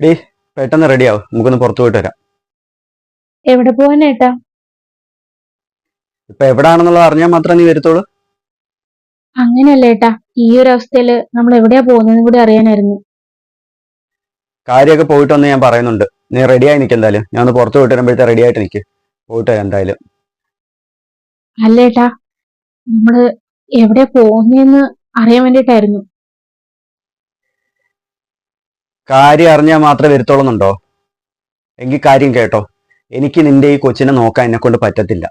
Day പെട്ടെന്ന് റെഡിയാവും നമുക്കൊന്ന് പുറത്തു പോയിട്ട് വരാം. എവിടെ പോവാനേട്ടാ ഇപ്പൊ എവിടാണെന്നുള്ളത് അറിഞ്ഞാൽ മാത്രമേ നീ വരുത്തോളൂ അങ്ങനെയല്ല ഏട്ടാ. ഈ ഒരു അവസ്ഥയിൽ നമ്മൾ എവിടെയാ പോകുന്നതെന്ന് കൂടി അറിയാനായിരുന്നു. കാര്യമൊക്കെ പോയിട്ട് വന്ന് ഞാൻ പറയുന്നുണ്ട്. നീ റെഡിയായി നിൽക്ക് എന്തായാലും. ഞാൻ ഒന്ന് പുറത്തു പോയിട്ട് വരുമ്പോഴത്തെ റെഡി ആയിട്ട് നിൽക്ക് പോയിട്ട് വരാം എന്തായാലും. അല്ലേട്ടാ നമ്മൾ എവിടെയാ പോകുന്നതെന്ന് അറിയാൻ വേണ്ടിട്ടായിരുന്നു കാര്യം അറിഞ്ഞാൽ മാത്രമേ വരുത്തോളുന്നുണ്ടോ എങ്കിൽ കാര്യം കേട്ടോ. എനിക്ക് നിന്റെ ഈ കൊച്ചിനെ നോക്കാൻ എന്നെ കൊണ്ട് പറ്റത്തില്ല.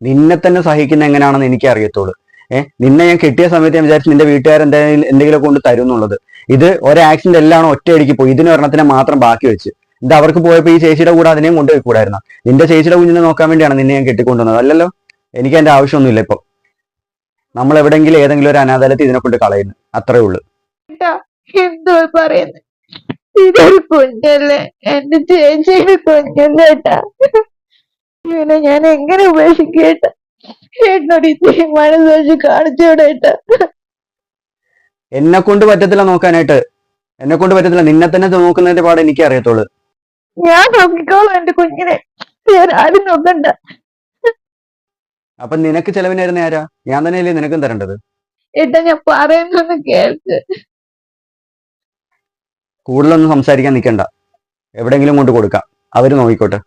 നിന്നെ തന്നെ സഹിക്കുന്ന എങ്ങനെയാണെന്ന് എനിക്ക് അറിയത്തുള്ളൂ. ഏഹ് നിന്നെ ഞാൻ കിട്ടിയ സമയത്ത് ഞാൻ വിചാരിച്ചു നിന്റെ വീട്ടുകാർ എന്തെങ്കിലും എന്തെങ്കിലും കൊണ്ട് തരും എന്നുള്ളത് ഇത് ഒരു ആക്സിഡന്റ് എല്ലാം ഒറ്റയടിക്ക് പോയി? ഇതിന് ഒരെണ്ണത്തിനെ മാത്രം ബാക്കി വെച്ച്. ഇത് അവർക്ക് പോയപ്പോൾ ഈ ചേച്ചിയുടെ കൂടെ അതിനെയും കൊണ്ടുപോയി കൂടായിരുന്നു? നിന്റെ ചേച്ചിയുടെ കുഞ്ഞിനെ നോക്കാൻ വേണ്ടിയാണ് നിന്നെ ഞാൻ കെട്ടിക്കൊണ്ടുവന്നത് അല്ലല്ലോ? എനിക്ക് അതിന്റെ ആവശ്യമൊന്നുമില്ല ഇപ്പൊ. നമ്മൾ എവിടെങ്കിലും ഏതെങ്കിലും ഒരു അനാഥാലയത്തിൽ ഇതിനെ കൊണ്ട് കളയുന്നു. അത്രേ ഉള്ളൂ. എന്തോ ഇതൊരു കുഞ്ഞല്ലേ? എന്റെ ചേച്ചിയുടെ കുഞ്ഞല്ലേ ഏട്ടാ? ഇവനെ ഞാൻ എങ്ങനെ ഉപേക്ഷിക്കേട്ട ഏട്ടനോട് ഇത്രയും മനസ്സ് കാണിച്ചോടെ ഏട്ടാ? എന്നെ കൊണ്ട് പറ്റത്തില്ല നോക്കാനായിട്ട്. എന്നെ കൊണ്ട് പറ്റത്തില്ല. നിന്നെ തന്നെ നോക്കുന്നതിന്റെ പാട് എനിക്ക് അറിയത്തുള്ളൂ. ഞാൻ നോക്കിക്കോളാം എന്റെ കുഞ്ഞിനെ. വേറെ ആരും നോക്കണ്ട. അപ്പൊ നിനക്ക് ചെലവിനായിരുന്ന ആരാ? ഞാൻ തന്നെയല്ലേ നിനക്കും തരേണ്ടത്. ഏട്ടാ ഞാൻ പറയുന്നൊന്ന് കേൾക്ക്. കൂടുതലൊന്നും സംസാരിക്കാൻ നിൽക്കണ്ട എവിടെയെങ്കിലും കൊണ്ട് കൊടുക്കാം. അവർ നോക്കിക്കോട്ടെ.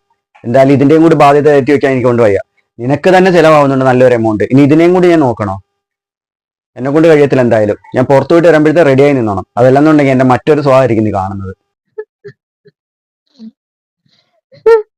എന്തായാലും ഇതിന്റെയും കൂടി ബാധ്യത കയറ്റി വെക്കാൻ എനിക്ക് കൊണ്ട് വയ്യ. നിനക്ക് തന്നെ ചിലവാകുന്നുണ്ട് നല്ലൊരു എമൗണ്ട് ഇനി ഇതിനെയും കൂടി ഞാൻ നോക്കണോ? എന്നെ കൊണ്ട് കഴിയത്തില്ല എന്തായാലും. ഞാൻ പുറത്തു പോയിട്ട് വരുമ്പോഴത്തെ റെഡിയായി നിന്നോണം. അതല്ലെന്നുണ്ടെങ്കിൽ എന്റെ മറ്റൊരു സ്വഭാവമായിരിക്കും നീ കാണുന്നത്.